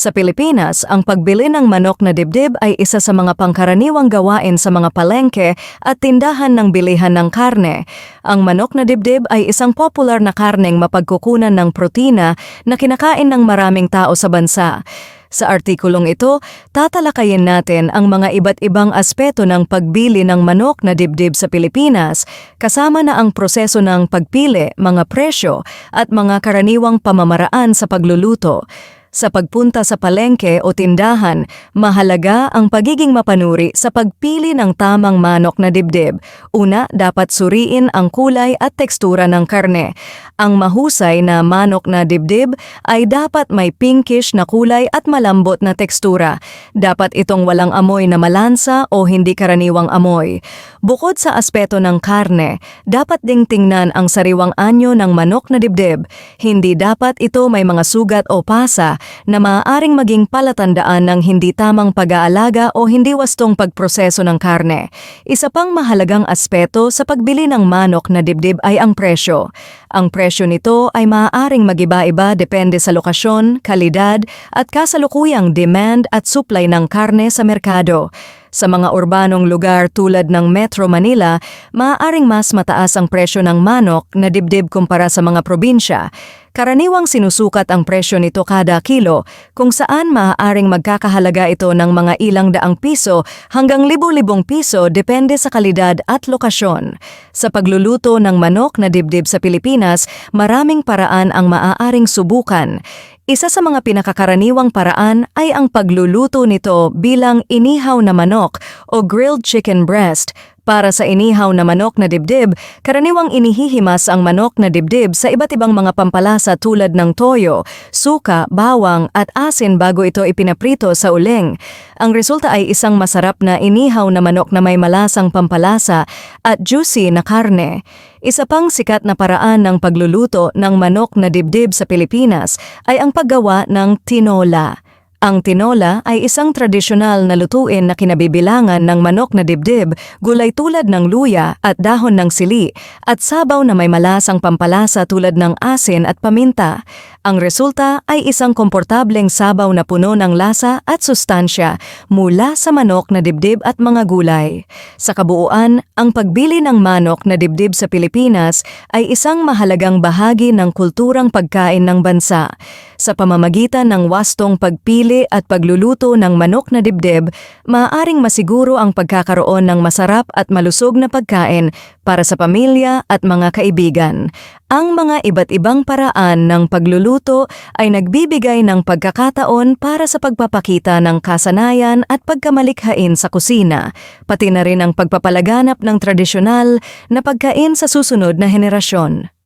Sa Pilipinas, ang pagbili ng manok na dibdib ay isa sa mga pangkaraniwang gawain sa mga palengke at tindahan ng bilihan ng karne. Ang manok na dibdib ay isang popular na karneng mapagkukunan ng protina na kinakain ng maraming tao sa bansa. Sa artikulong ito, tatalakayin natin ang mga iba't ibang aspeto ng pagbili ng manok na dibdib sa Pilipinas, kasama na ang proseso ng pagpili, mga presyo, at mga karaniwang pamamaraan sa pagluluto. Sa pagpunta sa palengke o tindahan, mahalaga ang pagiging mapanuri sa pagpili ng tamang manok na dibdib. Una, dapat suriin ang kulay at tekstura ng karne. Ang mahusay na manok na dibdib ay dapat may pinkish na kulay at malambot na tekstura. Dapat itong walang amoy na malansa o hindi karaniwang amoy. Bukod sa aspeto ng karne, dapat ding tingnan ang sariwang anyo ng manok na dibdib. Hindi dapat ito may mga sugat o pasa na maaaring maging palatandaan ng hindi tamang pag-aalaga o hindi wastong pagproseso ng karne. Isa pang mahalagang aspeto sa pagbili ng manok na dibdib ay ang presyo. Ang presyo nito ay maaaring magiba-iba depende sa lokasyon, kalidad at kasalukuyang demand at supply ng karne sa merkado. Sa mga urbanong lugar tulad ng Metro Manila, maaaring mas mataas ang presyo ng manok na dibdib kumpara sa mga probinsya. Karaniwang sinusukat ang presyo nito kada kilo, kung saan maaaring magkakahalaga ito ng mga ilang daang piso hanggang libu-libong piso depende sa kalidad at lokasyon. Sa pagluluto ng manok na dibdib sa Pilipinas, maraming paraan ang maaaring subukan. Isa sa mga pinakakaraniwang paraan ay ang pagluluto nito bilang inihaw na manok o grilled chicken breast. Para sa inihaw na manok na dibdib, karaniwang inihihimas ang manok na dibdib sa iba't ibang mga pampalasa tulad ng toyo, suka, bawang at asin bago ito ipinaprito sa uling. Ang resulta ay isang masarap na inihaw na manok na may malasang pampalasa at juicy na karne. Isa pang sikat na paraan ng pagluluto ng manok na dibdib sa Pilipinas ay ang paggawa ng tinola. Ang tinola ay isang tradisyonal na lutuin na kinabibilangan ng manok na dibdib, gulay tulad ng luya at dahon ng sili, at sabaw na may malasang pampalasa tulad ng asin at paminta. Ang resulta ay isang komportableng sabaw na puno ng lasa at sustansya mula sa manok na dibdib at mga gulay. Sa kabuuan, ang pagbili ng manok na dibdib sa Pilipinas ay isang mahalagang bahagi ng kulturang pagkain ng bansa. Sa pamamagitan ng wastong pagpili at pagluluto ng manok na dibdib, maaaring masiguro ang pagkakaroon ng masarap at malusog na pagkain para sa pamilya at mga kaibigan. Ang mga iba't ibang paraan ng pagluluto ay nagbibigay ng pagkakataon para sa pagpapakita ng kasanayan at pagkamalikhain sa kusina, pati na rin ang pagpapalaganap ng tradisyonal na pagkain sa susunod na henerasyon.